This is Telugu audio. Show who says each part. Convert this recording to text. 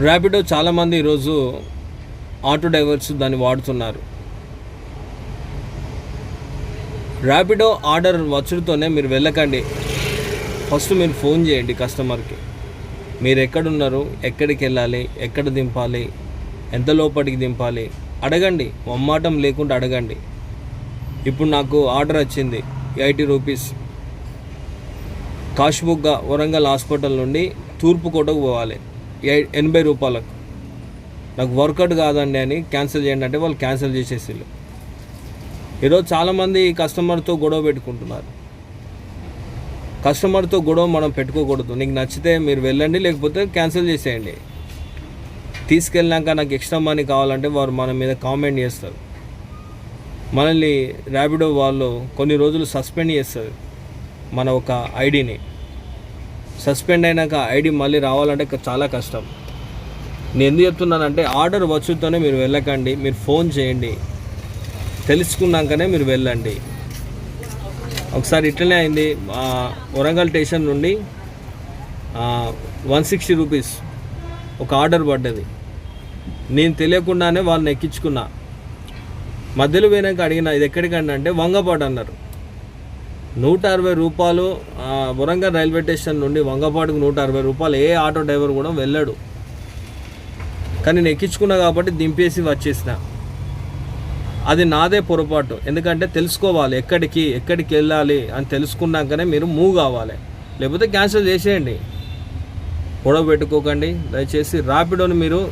Speaker 1: ర్యాపిడో చాలామంది ఈరోజు ఆటో డ్రైవర్స్ దాన్ని వాడుతున్నారు. ర్యాపిడో ఆర్డర్ వచ్చుడుతోనే మీరు వెళ్ళకండి. ఫస్ట్ మీరు ఫోన్ చేయండి కస్టమర్కి మీరు ఎక్కడున్నారు ఎక్కడికి వెళ్ళాలి ఎక్కడ దింపాలి ఎంత లోపలికి దింపాలి అడగండి. మొమ్మాటం లేకుండా అడగండి. ఇప్పుడు నాకు ఆర్డర్ వచ్చింది eighty rupees Kashibugga Warangal hospital నుండి తూర్పుకోటకు పోవాలి. ఎనభై రూపాయలకు. నాకు వర్కౌట్ కాదండి అని క్యాన్సిల్ చేయండి అంటే వాళ్ళు క్యాన్సిల్ చేసేసిళ్ళు. ఈరోజు చాలామంది కస్టమర్తో గొడవ పెట్టుకుంటున్నారు. కస్టమర్తో గొడవ మనం పెట్టుకోకూడదు. నీకు నచ్చితే మీరు వెళ్ళండి లేకపోతే క్యాన్సిల్ చేసేయండి. తీసుకెళ్ళాక నాకు ఎక్స్ట్రా మనీ కావాలంటే వారు మన మీద కామెంట్ చేస్తారు. మనల్ని ర్యాపిడో వాళ్ళు కొన్ని రోజులు సస్పెండ్ చేస్తారు మన ఒక ఐడిని. సస్పెండ్ అయినాక ఐడి మళ్ళీ రావాలంటే చాలా కష్టం. నేను ఎందుకు చెప్తున్నానంటే ఆర్డర్ వచ్చుతోనే మీరు వెళ్ళకండి మీరు ఫోన్ చేయండి. తెలుసుకున్నాకనే మీరు వెళ్ళండి. ఒకసారి ఇట్లనే అయింది. వరంగల్ స్టేషన్ నుండి వన్ సిక్స్టీ రూపీస్ ఒక ఆర్డర్ పడ్డది. నేను తెలియకుండానే వాళ్ళని ఎక్కించుకున్నా. మధ్యలో పోయినాక అడిగిన ఇది ఎక్కడికండి? అంటే వంగపాటు అన్నారు. నూట అరవై రూపాయలు వరంగల్ రైల్వే స్టేషన్ నుండి వంగపాటుకు నూట అరవై రూపాయలు ఏ ఆటో డ్రైవర్ కూడా వెళ్ళాడు. కానీ నేను ఎక్కించుకున్నా కాబట్టి దింపేసి వచ్చేసిన. అది నాదే పొరపాటు. ఎందుకంటే తెలుసుకోవాలి ఎక్కడికి ఎక్కడికి వెళ్ళాలి అని తెలుసుకున్నాకనే మీరు మూవ్ కావాలి. లేకపోతే క్యాన్సిల్ చేసేయండి. గొడవ పెట్టుకోకండి. దయచేసి ర్యాపిడోని మీరు